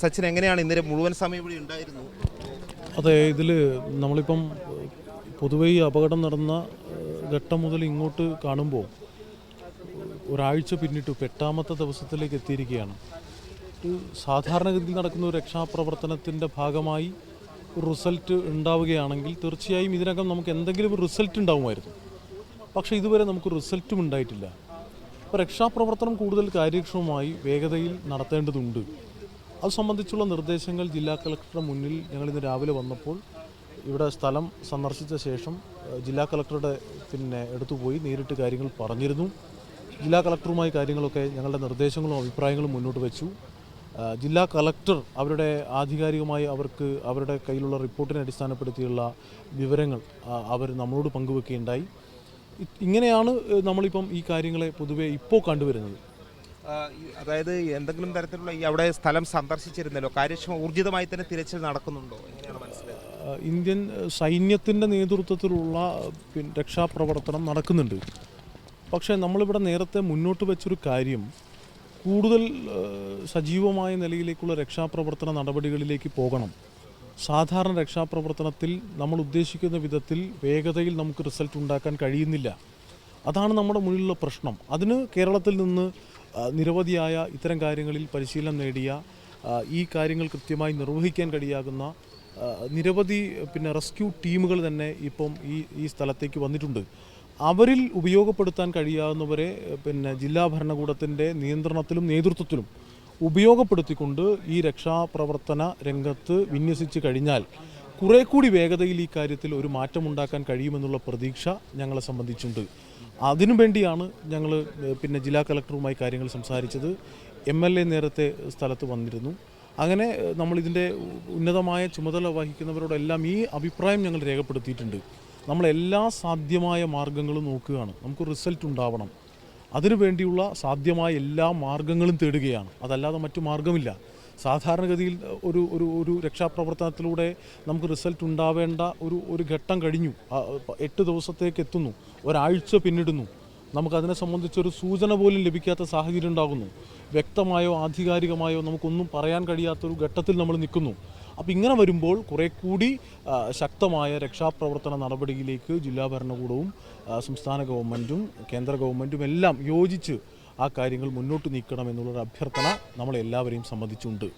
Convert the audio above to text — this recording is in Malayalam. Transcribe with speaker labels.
Speaker 1: സച്ചിൻ എങ്ങനെയാണ് ഇന്നലെ മുഴുവൻ സമയം ഇവിടെ ഉണ്ടായിരുന്നു?
Speaker 2: അതെ ഇതിൽ നമ്മളിപ്പം പൊതുവേ ഈ അപകടം നടന്ന ഘട്ടം മുതൽ ഇങ്ങോട്ട് കാണുമ്പോൾ ഒരാഴ്ച പിന്നിട്ടു എട്ടാമത്തെ ദിവസത്തിലേക്ക് എത്തിയിരിക്കുകയാണ്. സാധാരണഗതിയിൽ നടക്കുന്ന ഒരു രക്ഷാപ്രവർത്തനത്തിന്റെ ഭാഗമായി റിസൾട്ട് ഉണ്ടാവുകയാണെങ്കിൽ തീർച്ചയായും ഇതിനകം നമുക്ക് എന്തെങ്കിലും റിസൾട്ട് ഉണ്ടാവുമായിരുന്നു. പക്ഷേ ഇതുവരെ നമുക്ക് റിസൾട്ടും ഉണ്ടായിട്ടില്ല. അപ്പോൾ രക്ഷാപ്രവർത്തനം കൂടുതൽ കാര്യക്ഷമമായി വേഗതയിൽ നടത്തേണ്ടതുണ്ട്. അത് സംബന്ധിച്ചുള്ള നിർദ്ദേശങ്ങൾ ജില്ലാ കളക്ടറുടെ മുന്നിൽ ഞങ്ങൾ ഇന്ന് രാവിലെ വന്നപ്പോൾ ഇവിടെ സ്ഥലം സന്ദർശിച്ച ശേഷം ജില്ലാ കളക്ടറുടെ പിന്നെ എടുത്തുപോയി നേരിട്ട് കാര്യങ്ങൾ പറഞ്ഞിരുന്നു. ജില്ലാ കളക്ടറുമായി കാര്യങ്ങളൊക്കെ ഞങ്ങളുടെ നിർദ്ദേശങ്ങളും അഭിപ്രായങ്ങളും മുന്നോട്ട് വെച്ചു. ജില്ലാ കളക്ടർ അവരുടെ ആധികാരികമായി അവർക്ക് അവരുടെ കയ്യിലുള്ള റിപ്പോർട്ടിനെ അടിസ്ഥാനപ്പെടുത്തിയുള്ള വിവരങ്ങൾ അവർ നമ്മളോട് പങ്കുവെക്കുകയുണ്ടായി. ഇങ്ങനെയാണ് നമ്മളിപ്പം ഈ കാര്യങ്ങളെ പൊതുവെ ഇപ്പോൾ കണ്ടുവരുന്നത്.
Speaker 1: അതായത് എന്തെങ്കിലും തരത്തിലുള്ള ഈ അവിടെ സ്ഥലം സന്ദർശിച്ചിരുന്നല്ലോ കാര്യക്ഷമ ഊർജിതമായി തന്നെ തിരച്ചിൽ നടക്കുന്നുണ്ടോ? എങ്ങനെയാണ് മനസ്സിലായത്?
Speaker 2: ഇന്ത്യൻ സൈന്യത്തിന്റെ നേതൃത്വത്തിലുള്ള രക്ഷാപ്രവർത്തനം നടക്കുന്നുണ്ട്. പക്ഷേ നമ്മളിവിടെ നേരത്തെ മുന്നോട്ട് വെച്ചൊരു കാര്യം കൂടുതൽ സജീവമായ നിലയിലേക്കുള്ള രക്ഷാപ്രവർത്തന നടപടികളിലേക്ക് പോകണം. സാധാരണ രക്ഷാപ്രവർത്തനത്തിൽ നമ്മൾ ഉദ്ദേശിക്കുന്ന വിധത്തിൽ വേഗതയിൽ നമുക്ക് റിസൾട്ട് ഉണ്ടാക്കാൻ കഴിയുന്നില്ല. അതാണ് നമ്മുടെ മുന്നിലുള്ള പ്രശ്നം. അതിന് കേരളത്തിൽ നിന്ന് നിരവധിയായ ഇത്തരം കാര്യങ്ങളിൽ പരിശീലനം നേടിയ ഈ കാര്യങ്ങൾ കൃത്യമായി നിർവഹിക്കാൻ കഴിയാകുന്ന നിരവധി പിന്നെ റെസ്ക്യൂ ടീമുകൾ തന്നെ ഇപ്പം ഈ ഈ സ്ഥലത്തേക്ക് വന്നിട്ടുണ്ട്. അവരിൽ ഉപയോഗപ്പെടുത്താൻ കഴിയാവുന്നവരെ പിന്നെ ജില്ലാ ഭരണകൂടത്തിന്റെ നിയന്ത്രണത്തിലും നേതൃത്വത്തിലും ഉപയോഗപ്പെടുത്തിക്കൊണ്ട് ഈ രക്ഷാപ്രവർത്തന രംഗത്ത് വിന്യസിച്ച് കഴിഞ്ഞാൽ കുറെ കൂടി വേഗതയിൽ ഈ കാര്യത്തിൽ ഒരു മാറ്റമുണ്ടാക്കാൻ കഴിയുമെന്നുള്ള പ്രതീക്ഷ ഞങ്ങളെ സംബന്ധിച്ചുണ്ട് അതിനു വേണ്ടിയാണ് ഞങ്ങൾ പിന്നെ ജില്ലാ കളക്ടറുമായി കാര്യങ്ങൾ സംസാരിച്ചത്. എം എൽ എ നേരത്തെ സ്ഥലത്ത് വന്നിരുന്നു. അങ്ങനെ നമ്മൾ ഇതിന്റെ ഉന്നതമായ ചുമതല വഹിക്കുന്നവരോടെല്ലാം ഈ അഭിപ്രായം ഞങ്ങൾ രേഖപ്പെടുത്തിയിട്ടുണ്ട്. നമ്മൾ എല്ലാ സാധ്യമായ മാർഗങ്ങളും നോക്കുകയാണ്. നമുക്ക് റിസൾട്ട് ഉണ്ടാവണം. അതിനുവേണ്ടിയുള്ള സാധ്യമായ എല്ലാ മാർഗങ്ങളും തേടുകയാണ്. അതല്ലാതെ മറ്റു മാർഗമില്ല. സാധാരണഗതിയിൽ ഒരു ഒരു ഒരു രക്ഷാപ്രവർത്തനത്തിലൂടെ നമുക്ക് റിസൾട്ട് ഉണ്ടാവേണ്ട ഒരു ഒരു ഘട്ടം കഴിഞ്ഞു. എട്ട് ദിവസത്തേക്ക് എത്തുന്നു. ഒരാഴ്ച പിന്നിടുന്നു. നമുക്കതിനെ സംബന്ധിച്ചൊരു സൂചന പോലും ലഭിക്കാത്ത സാഹചര്യം ഉണ്ടാകുന്നു. വ്യക്തമായോ ആധികാരികമായോ നമുക്കൊന്നും പറയാൻ കഴിയാത്തൊരു ഘട്ടത്തിൽ നമ്മൾ നിൽക്കുന്നു. അപ്പോൾ ഇങ്ങനെ വരുമ്പോൾ കുറെ കൂടി ശക്തമായ രക്ഷാപ്രവർത്തന നടപടിയിലേക്ക് ജില്ലാ ഭരണകൂടവും സംസ്ഥാന ഗവൺമെന്റും കേന്ദ്ര ഗവൺമെന്റും എല്ലാം യോജിച്ച് ആ കാര്യങ്ങൾ മുന്നോട്ട് നീക്കണം എന്നുള്ളൊരു അഭ്യർത്ഥന നമ്മളെല്ലാവരെയും സംബന്ധിച്ചുണ്ട്.